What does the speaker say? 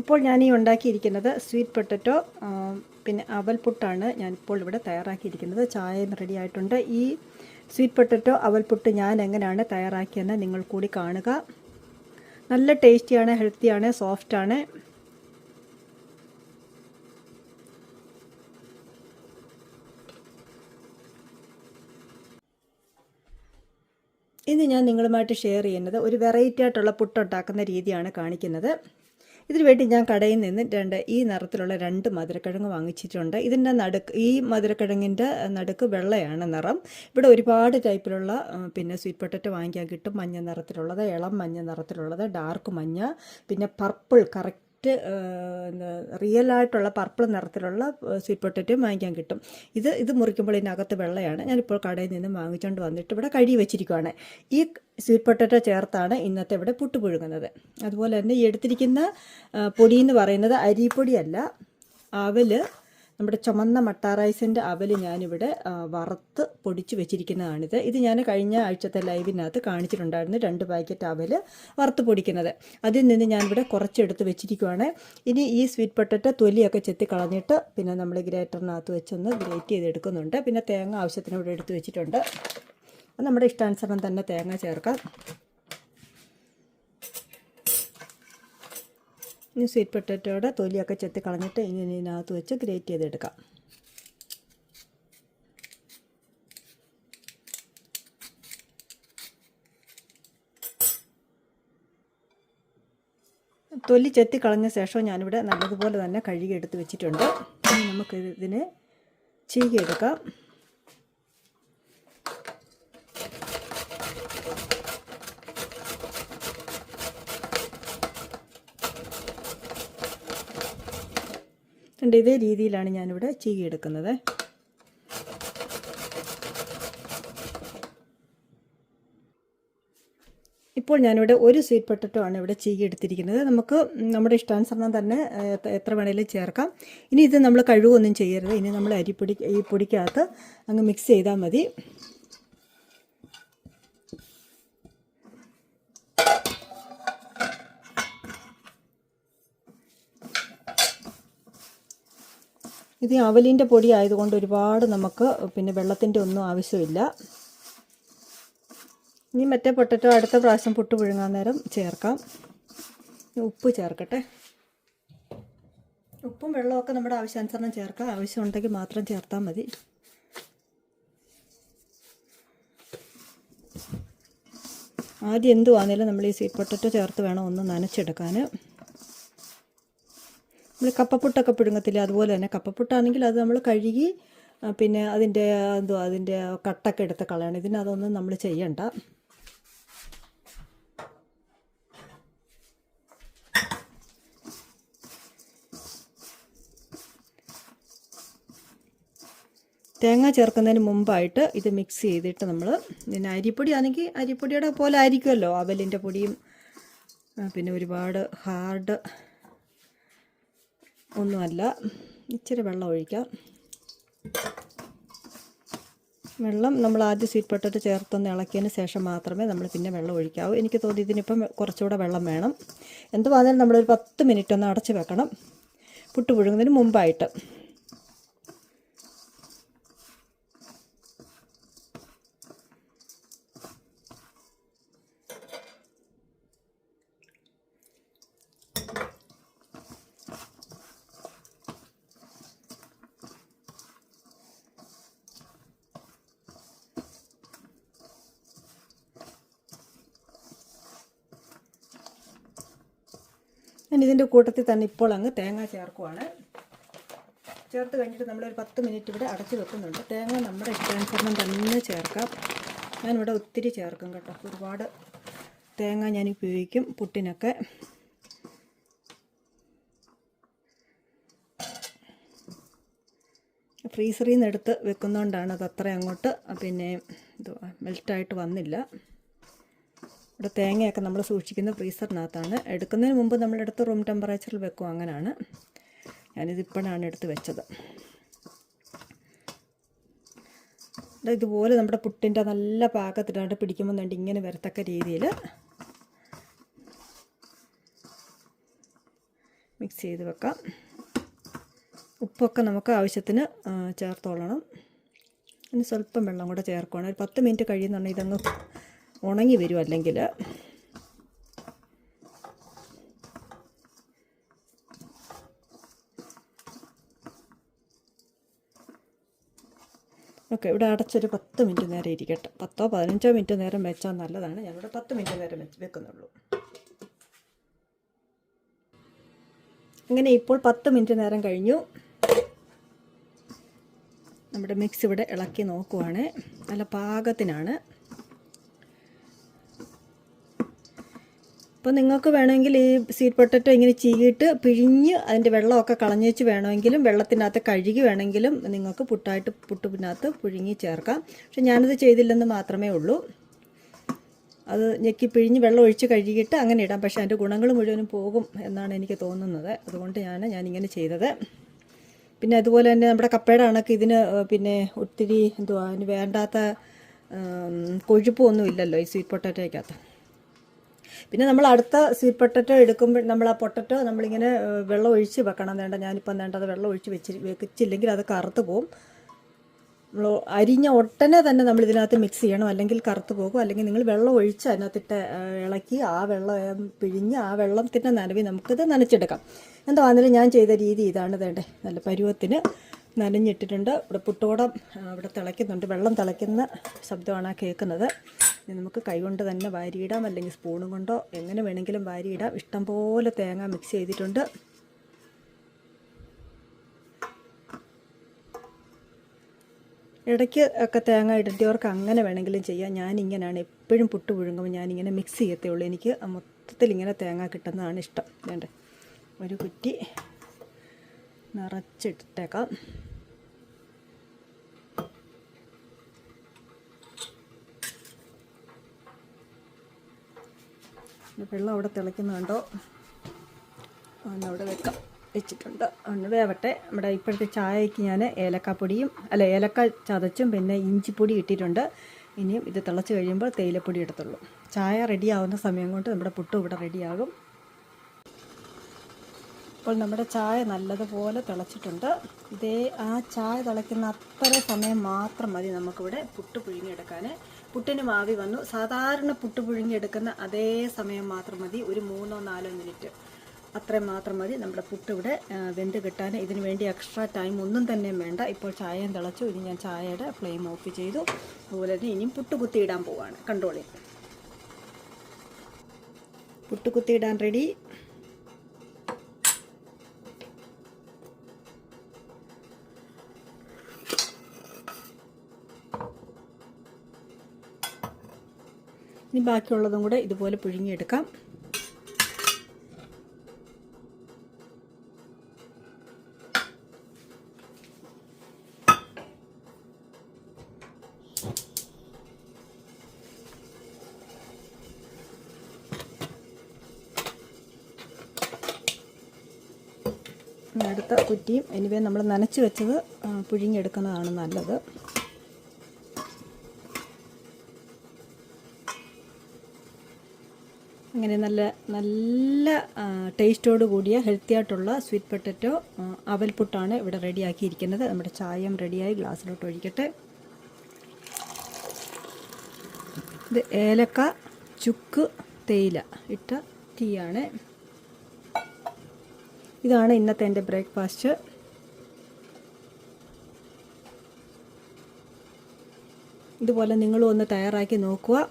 ഇപ്പോൾ ഞാൻ ഈ ഉണ്ടാക്കിയിരിക്കുന്നത് സ്വീറ്റ് പൊട്ടറ്റോ പിന്നെ അവൽ പുട്ടാണ് ഞാനിപ്പോൾ ഇവിടെ തയ്യാറാക്കിയിരിക്കുന്നത്. ചായയും റെഡി ആയിട്ടുണ്ട്. ഈ സ്വീറ്റ് പൊട്ടറ്റോ അവൽ പുട്ട് ഞാൻ എങ്ങനെയാണ് തയ്യാറാക്കിയെന്ന് നിങ്ങൾ കൂടി കാണുക. നല്ല ടേസ്റ്റിയാണ് ഹെൽത്തിയാണ് സോഫ്റ്റാണ് ഇന്ന് ഞാൻ നിങ്ങളുമായിട്ട് ഷെയർ ചെയ്യുന്നത് ഒരു വെറൈറ്റി ആയിട്ടുള്ള പുട്ടുണ്ടാക്കുന്ന രീതിയാണ് കാണിക്കുന്നത്. ഇതിനു വേണ്ടി ഞാൻ കടയിൽ നിന്ന് രണ്ട് ഈ നിറത്തിലുള്ള രണ്ട് മധുരക്കിഴങ്ങ് വാങ്ങിച്ചിട്ടുണ്ട്. ഇതിന്റെ നടുക്ക് ഈ മധുരക്കിഴങ്ങിന്റെ നടുക്ക് വെള്ളയാണ് നിറം. ഇവിടെ ഒരുപാട് ടൈപ്പിലുള്ള പിന്നെ സ്വീറ്റ് പൊട്ടറ്റോ വാങ്ങിക്കാൻ കിട്ടും മഞ്ഞ നിറത്തിലുള്ളത് ഇളം മഞ്ഞ നിറത്തിലുള്ളത് ഡാർക്ക് മഞ്ഞ പിന്നെ പർപ്പിൾ കറക്റ്റ് റിയൽ ആയിട്ടുള്ള പർപ്പിൾ നിറത്തിലുള്ള സ്വീറ്റ് പൊട്ടറ്റോ വാങ്ങിക്കാൻ കിട്ടും. ഇത് ഇത് മുറിക്കുമ്പോൾ ഇതിനകത്ത് വെള്ളയാണ്. ഞാനിപ്പോൾ കടയിൽ നിന്ന് വാങ്ങിച്ചുകൊണ്ട് വന്നിട്ട് ഇവിടെ കഴുകി വെച്ചിരിക്കുകയാണ് ഈ സ്വീറ്റ് പൊട്ടറ്റോ ചേർത്താണ് ഇന്നത്തെ ഇവിടെ പുട്ട് പുഴുങ്ങുന്നത്. അതുപോലെ തന്നെ ഈ എടുത്തിരിക്കുന്ന പൊടി എന്ന് പറയുന്നത് അരിപ്പൊടിയല്ല അവൽ നമ്മുടെ ചുമന്ന മട്ട റൈസിന്റെ അവൽ ഞാനിവിടെ വറുത്ത് പൊടിച്ച് വെച്ചിരിക്കുന്നതാണിത്. ഇത് ഞാൻ കഴിഞ്ഞ ആഴ്ചത്തെ ലൈവിനകത്ത് കാണിച്ചിട്ടുണ്ടായിരുന്നു രണ്ട് പാക്കറ്റ് അവൽ വറുത്ത് പൊടിക്കുന്നത്. അതിൽ നിന്ന് ഞാനിവിടെ കുറച്ചെടുത്ത് വെച്ചിരിക്കുവാണ്. ഇനി ഈ സ്വീറ്റ് പൊട്ടറ്റ തൊലിയൊക്കെ ചെത്തി കളഞ്ഞിട്ട് പിന്നെ നമ്മൾ ഗ്രേറ്ററിനകത്ത് വെച്ചൊന്ന് ഗ്രേറ്റ് ചെയ്തെടുക്കുന്നുണ്ട്. പിന്നെ തേങ്ങ ആവശ്യത്തിന് ഇവിടെ എടുത്ത് വെച്ചിട്ടുണ്ട്. അത് നമ്മുടെ ഇഷ്ടാനുസരണം തന്നെ തേങ്ങ ചേർക്കാം. ഇനി സ്വീറ്റ് പൊട്ടറ്റോയുടെ തൊലിയൊക്കെ ചെത്തി കളഞ്ഞിട്ട് ഇങ്ങനെ ഇതിനകത്ത് വെച്ച് ഗ്രേറ്റ് ചെയ്തെടുക്കാം. തൊലി ചെത്തി കളഞ്ഞ ശേഷം ഞാനിവിടെ നല്ലതുപോലെ തന്നെ കഴുകി എടുത്ത് വെച്ചിട്ടുണ്ട്. ഇനി നമുക്ക് ഇതിനെ ചീകിയെടുക്കാം കണ്ട് ഇതേ രീതിയിലാണ് ഞാനിവിടെ ചീകിയെടുക്കുന്നത്. ഇപ്പോൾ ഞാനിവിടെ ഒരു സ്വീറ്റ് പൊട്ടറ്റോ ആണ് ഇവിടെ ചീകി എടുത്തിരിക്കുന്നത് നമുക്ക് നമ്മുടെ ഇഷ്ടാനുസരണം തന്നെ എത്ര- വേണേലും ചേർക്കാം. ഇനി ഇത് നമ്മൾ കഴിവൊന്നും ചെയ്യരുത്. ഇനി നമ്മൾ അരിപ്പൊടി ഈ പൊടിക്കകത്ത് അങ്ങ് മിക്സ് ചെയ്താൽ മതി. ഇത് അവലിന്റെ പൊടി ആയതുകൊണ്ട് ഒരുപാട് നമുക്ക് പിന്നെ വെള്ളത്തിന്റെ ഒന്നും ആവശ്യമില്ല. ഇനി മറ്റേ പൊട്ടറ്റോ അടുത്ത പ്രാവശ്യം പുട്ട് പുഴുങ്ങാൻ നേരം ചേർക്കാം. ഉപ്പ് ചേർക്കട്ടെ. ഉപ്പും വെള്ളമൊക്കെ നമ്മുടെ ആവശ്യാനുസരണം ചേർക്കാം. ആവശ്യമുണ്ടെങ്കിൽ മാത്രം ചേർത്താൽ മതി. ആദ്യം എന്തുവാണേലും നമ്മൾ ഈ സ്വീറ്റ് പൊട്ടറ്റോ ചേർത്ത് വേണം ഒന്ന് നനച്ചെടുക്കാൻ. നമ്മൾ കപ്പപ്പുട്ടൊക്കെ പിഴുങ്ങത്തില്ല? അതുപോലെ തന്നെ കപ്പപ്പുട്ടാണെങ്കിൽ അത് നമ്മൾ കഴുകി പിന്നെ അതിന്റെ എന്തോ അതിന്റെ കട്ടൊക്കെ എടുത്ത് കളയണം. ഇതിനതൊന്നും നമ്മൾ ചെയ്യണ്ട. തേങ്ങ ചേർക്കുന്നതിന് മുമ്പായിട്ട് ഇത് മിക്സ് ചെയ്തിട്ട് നമ്മൾ പിന്നെ അരിപ്പൊടി ആണെങ്കിൽ അരിപ്പൊടിയുടെ പോലെ ആയിരിക്കുമല്ലോ. അവലിന്റെ പൊടിയും പിന്നെ ഒരുപാട് ഹാർഡ് ഒന്നുമല്ല. ഇച്ചിരി വെള്ളം ഒഴിക്കാം. വെള്ളം നമ്മൾ ആദ്യം സ്വീറ്റ് പൊട്ടറ്റ് ചേർത്തൊന്ന് ഇളക്കിയതിന് ശേഷം മാത്രമേ നമ്മൾ പിന്നെ വെള്ളം ഒഴിക്കാവൂ. എനിക്ക് തോന്നി ഇതിനിപ്പം കുറച്ചുകൂടെ വെള്ളം വേണം. എന്തുവാണെങ്കിലും നമ്മളൊരു പത്ത് മിനിറ്റ് ഒന്ന് അടച്ച് വെക്കണം. പുട്ട് പുഴുങ്ങുന്നതിന് മുമ്പായിട്ട്. ഞാൻ ഇതിന്റെ കൂട്ടത്തിൽ തന്നെ ഇപ്പോൾ അങ്ങ് തേങ്ങ ചേർക്കുവാണ്. ചേർത്ത് കഴിഞ്ഞിട്ട് നമ്മളൊരു പത്ത് മിനിറ്റ് ഇവിടെ അടച്ച് വെക്കുന്നുണ്ട്. തേങ്ങ നമ്മുടെ ഇഷ്ടാനുസരണം തന്നെ ചേർക്കാം. ഞാനിവിടെ ഒത്തിരി ചേർക്കും കേട്ടോ. ഒരുപാട് തേങ്ങ ഞാൻ ഉപയോഗിക്കും പുട്ടിനൊക്കെ. ഫ്രീസറിൽ നിന്ന് എടുത്ത് വെക്കുന്നതുകൊണ്ടാണ് അത് അത്ര അങ്ങോട്ട് പിന്നെ മെൽറ്റായിട്ട് വന്നില്ല. ഇവിടെ തേങ്ങയൊക്കെ നമ്മൾ സൂക്ഷിക്കുന്ന ഫ്രീസറിനകത്താണ്. എടുക്കുന്നതിന് മുമ്പ് നമ്മളെടുത്ത് റൂം ടെമ്പറേച്ചറിൽ വെക്കും അങ്ങനെയാണ് ഞാനിതിപ്പോഴാണ് എടുത്ത് വെച്ചത്. ഇതുപോലെ നമ്മുടെ പുട്ടിന്റെ നല്ല പാകത്തിനായിട്ട് പിടിക്കുമ്പോൾ വേണ്ടി ഇങ്ങനെ വരത്തക്ക രീതിയിൽ മിക്സ് ചെയ്ത് വെക്കാം. ഉപ്പൊക്കെ നമുക്ക് ആവശ്യത്തിന് ചേർത്തോളണം. ഇനി സ്വല്പം വെള്ളം കൂടെ ചേർക്കണം ഒരു പത്ത് മിനിറ്റ് കഴിയുന്നുണ്ടെങ്കിൽ ഇതങ്ങ് ഉണങ്ങി വരും അല്ലെങ്കിൽ ഓക്കെ ഇവിടെ അടച്ചൊരു പത്ത് മിനിറ്റ് നേരം ഇരിക്കട്ടെ. പത്തോ പതിനഞ്ചോ മിനിറ്റ് നേരം വെച്ചാൽ നല്ലതാണ്. ഞാനിവിടെ പത്ത് മിനിറ്റ് നേരം വെച്ച് വെക്കുന്നുള്ളൂ. അങ്ങനെ ഇപ്പോൾ പത്ത് മിനിറ്റ് നേരം കഴിഞ്ഞു. നമ്മുടെ മിക്സ് ഇവിടെ ഇളക്കി നോക്കുവാണ്. നല്ല പാകത്തിനാണ്. അപ്പോൾ നിങ്ങൾക്ക് വേണമെങ്കിൽ ഈ സ്വീറ്റ് പൊട്ടറ്റോ ഇങ്ങനെ ചീകിയിട്ട് പിഴിഞ്ഞ് അതിന്റെ വെള്ളമൊക്കെ കളഞ്ഞേച്ച് വേണമെങ്കിലും വെള്ളത്തിനകത്ത് കഴുകി വേണമെങ്കിലും നിങ്ങൾക്ക് പുട്ടായിട്ട് പുട്ട് പുട്ടിനകത്ത് പുഴുങ്ങി ചേർക്കാം. പക്ഷെ ഞാനത് ചെയ്തില്ലെന്ന് മാത്രമേ ഉള്ളൂ. അത് ഞെക്കി പിഴിഞ്ഞ് വെള്ളം ഒഴിച്ച് കഴുകിയിട്ട് അങ്ങനെ ഇടാം. പക്ഷെ അതിന്റെ ഗുണങ്ങൾ മുഴുവനും പോകും എന്നാണ് എനിക്ക് തോന്നുന്നത്. അതുകൊണ്ട് ഞാൻ ഞാനിങ്ങനെ ചെയ്തത്. പിന്നെ അതുപോലെ തന്നെ നമ്മുടെ കപ്പയുടെ കണക്ക് ഇതിന് പിന്നെ ഒത്തിരി എന്തുവാ വേണ്ടാത്ത കൊഴുപ്പൊന്നും ഇല്ലല്ലോ ഈ സ്വീറ്റ് പൊട്ടാറ്റോയ്ക്കകത്ത് പിന്നെ നമ്മൾ അടുത്ത സ്വീറ്റ് പൊട്ടറ്റോ എടുക്കുമ്പോൾ നമ്മൾ ആ പൊട്ടറ്റോ നമ്മളിങ്ങനെ വെള്ളം ഒഴിച്ച് വെക്കണം. വേണ്ട ഞാനിപ്പം വേണ്ട അത് വെള്ളം ഒഴിച്ച് വെച്ച് വെച്ചില്ലെങ്കിൽ അത് കറുത്ത് പോകും നമ്മൾ അരിഞ്ഞ ഒട്ടനെ തന്നെ നമ്മൾ ഇതിനകത്ത് മിക്സ് ചെയ്യണം. അല്ലെങ്കിൽ കറുത്ത് പോകും. അല്ലെങ്കിൽ നിങ്ങൾ വെള്ളം ഒഴിച്ച് അതിനകത്തിട്ട് ഇളക്കി ആ വെള്ളം പിഴിഞ്ഞ് ആ വെള്ളം വെള്ളത്തിന്റെ നനവി നമുക്കിത് നനച്ചെടുക്കാം. എന്താ വന്നാലും ഞാൻ ചെയ്ത രീതി ഇതാണ്. വേണ്ടേ നല്ല പരുവത്തിന്. നനഞ്ഞിട്ടിട്ടുണ്ട്. ഇവിടെ പുട്ടോടം ഇവിടെ തിളയ്ക്കുന്നുണ്ട്. വെള്ളം തിളയ്ക്കുന്ന ശബ്ദമാണ് ആ കേൾക്കുന്നത്. നമുക്ക് കൈകൊണ്ട് തന്നെ വാരിയിടാം. അല്ലെങ്കിൽ സ്പൂണും കൊണ്ടോ എങ്ങനെ വേണമെങ്കിലും വാരിയിടാം. ഇഷ്ടം പോലെ തേങ്ങ മിക്സ് ചെയ്തിട്ടുണ്ട്. ഇടയ്ക്ക് ഒക്കെ തേങ്ങ ഇടേണ്ടവർക്ക് അങ്ങനെ വേണമെങ്കിലും ചെയ്യാം. ഞാനിങ്ങനെയാണ് എപ്പോഴും പുട്ട് പുഴുങ്ങുമ്പോൾ ഞാനിങ്ങനെ മിക്സ് ചെയ്യത്തേ ഉള്ളൂ. എനിക്ക് മൊത്തത്തിൽ ഇങ്ങനെ തേങ്ങ കിട്ടുന്നതാണ് ഇഷ്ടം. വേണ്ടേ? ഒരു കുറ്റി നിറച്ചിട്ടേക്കാം. വെള്ളം അവിടെ തിളയ്ക്കുന്നുണ്ടോ അവിടെ വെക്കാം. വെച്ചിട്ടുണ്ട്. അന്ന് വേവട്ടെ. നമ്മുടെ ഇപ്പോഴത്തെ ചായയ്ക്ക് ഞാൻ ഏലക്കാപ്പൊടിയും അല്ല ഏലക്ക ചതച്ചും പിന്നെ ഇഞ്ചിപ്പൊടി ഇട്ടിട്ടുണ്ട്. ഇനിയും ഇത് തിളച്ച് കഴിയുമ്പോൾ തേയിലപ്പൊടി എടുത്തുള്ളൂ ചായ റെഡിയാവുന്ന സമയം കൊണ്ട് നമ്മുടെ പുട്ടും ഇവിടെ റെഡിയാകും ഇപ്പോൾ നമ്മുടെ ചായ നല്ലതുപോലെ തിളച്ചിട്ടുണ്ട്. ഇതേ ആ ചായ തിളയ്ക്കുന്ന അത്ര സമയം മാത്രം മതി നമുക്കിവിടെ പുട്ട് പുഴുങ്ങിയെടുക്കാൻ പുട്ടിന് മാവി വന്നു. സാധാരണ പുട്ട് പുഴുങ്ങിയെടുക്കുന്ന അതേ സമയം മാത്രം മതി. ഒരു മൂന്നോ നാലോ മിനിറ്റ് അത്രയും മാത്രം മതി. നമ്മുടെ പുട്ട് ഇവിടെ വെന്ത് കിട്ടാൻ ഇതിന് വേണ്ടി എക്സ്ട്രാ ടൈം ഒന്നും തന്നെ വേണ്ട. ഇപ്പോൾ ചായയും തിളച്ചു. ഇനി ഞാൻ ചായയുടെ ഫ്ലെയിം ഓഫ് ചെയ്തു. അതുപോലെ തന്നെ ഇനിയും പുട്ട് കുത്തിയിടാൻ പോവുകയാണ് കണ്ട്രോളിൽ പുട്ട് കുത്തിയിടാൻ റെഡി ഇനി ബാക്കിയുള്ളതും കൂടെ ഇതുപോലെ പുഴുങ്ങിയെടുക്കാം. അടുത്ത കുറ്റിയും എനിവേ നമ്മൾ നനച്ച് വെച്ചത് പുഴുങ്ങിയെടുക്കുന്നതാണ് നല്ലത്. അങ്ങനെ നല്ല നല്ല ടേസ്റ്റോട് കൂടിയ ഹെൽത്തി ആയിട്ടുള്ള സ്വീറ്റ് പൊട്ടറ്റോ അവൽപുട്ടാണ് ഇവിടെ റെഡിയാക്കിയിരിക്കുന്നത്. നമ്മുടെ ചായം റെഡിയായി ഗ്ലാസ്സിലോട്ട് ഒഴിക്കട്ടെ. ഇത് ഏലക്ക ചുക്ക് തേയില ഇട്ട ടീ ആണ്. ഇതാണ് ഇന്നത്തെ എന്റെ ബ്രേക്ക്ഫാസ്റ്റ്. ഇതുപോലെ നിങ്ങളും ഒന്ന് തയ്യാറാക്കി നോക്കുക.